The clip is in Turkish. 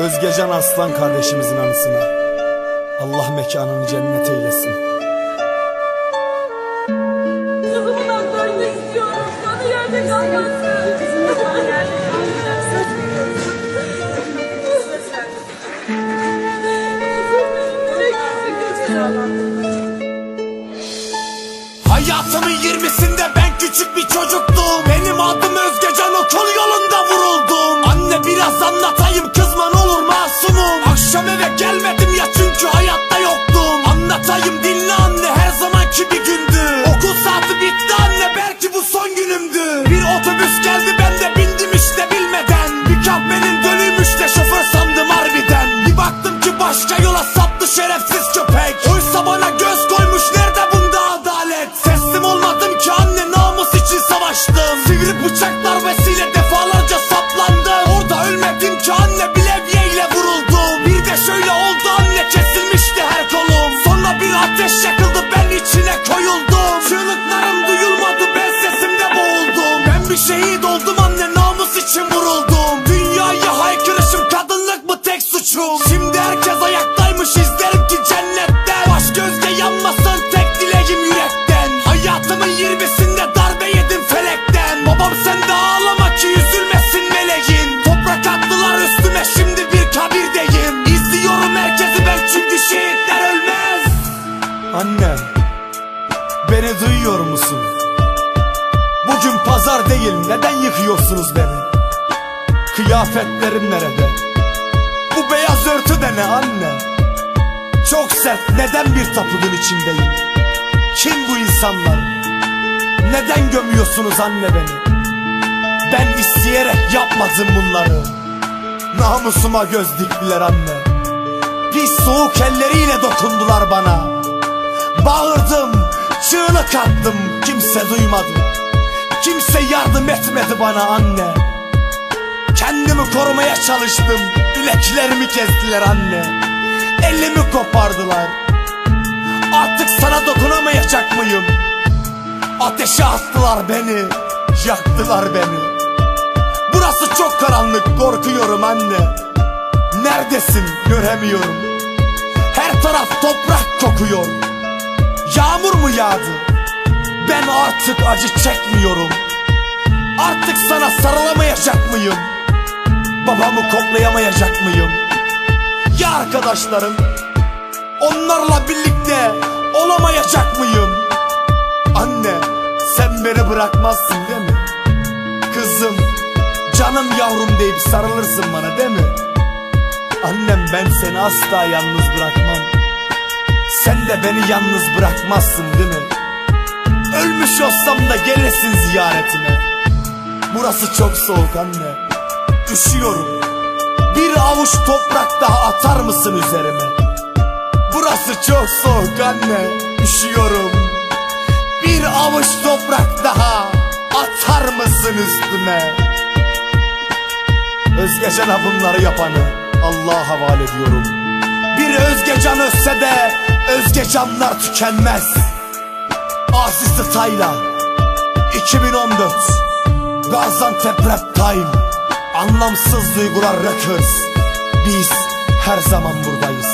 Özgecan Aslan kardeşimizin anısına Allah mekanını cennet eylesin. Kızımın haklarını istiyorum. Bana yerde kalmasın. Hayatımın 20'sinde ben küçük bir çocuktum Benim adım Özgecan okul yolunda vuruldum Anne biraz anlatayım şerefsiz köpek. Oysa bana göz koymuş nerede bunda adalet? Teslim olmadım ki anne namus için savaştım. Sivri bıçaklar vesile defalarca saplandım. Orada ölmedim ki anne bilevyeyle vuruldum. Bir de şöyle oldu anne kesilmişti her kolum. Sonra bir ateş yakıldı ben içine koyuldum. Çığlıklarım duyulmadı ben sesimde boğuldum. Ben bir şehit oldum anne namus için vuruldum Anne Beni duyuyor musun? Bugün pazar değil neden yıkıyorsunuz beni? Kıyafetlerim nerede? Bu beyaz örtü de ne anne? Çok sert neden bir tapudun içindeyim? Kim bu insanlar? Neden gömüyorsunuz anne beni? Ben isteyerek yapmadım bunları Namusuma göz diktiler anne Pis soğuk elleriyle dokundular bana çığlık attım kimse duymadı. Kimse yardım etmedi bana anne. Kendimi korumaya çalıştım Bileklerimi kestiler anne. Elimi kopardılar. Artık sana dokunamayacak mıyım? Ateşe attılar beni Yaktılar beni. Burası çok karanlık korkuyorum anne. Neredesin göremiyorum. Her taraf toprak kokuyor. Yağmur mu yağdı? Ben artık acı çekmiyorum Artık sana sarılamayacak mıyım? Babamı koklayamayacak mıyım? Ya arkadaşlarım? Onlarla birlikte olamayacak mıyım? Anne sen beni bırakmazsın değil mi? Kızım canım yavrum deyip sarılırsın bana değil mi? Annem ben seni asla yalnız bırakmam Sen de beni yalnız bırakmazsın değil mi? Ölmüş olsam da gelirsin ziyaretime. Burası çok soğuk anne. Üşüyorum. Bir avuç toprak daha atar mısın üzerime? Burası çok soğuk anne. Üşüyorum. Bir avuç toprak daha atar mısın üstüme? Özgecan'a bunları yapanı Allah'a havale ediyorum. Bir Özgecan ölse de Özgecanlar tükenmez Aziz Tayla 2014 Gaziantep Rap Time. Anlamsız duygular Records. Biz her zaman buradayız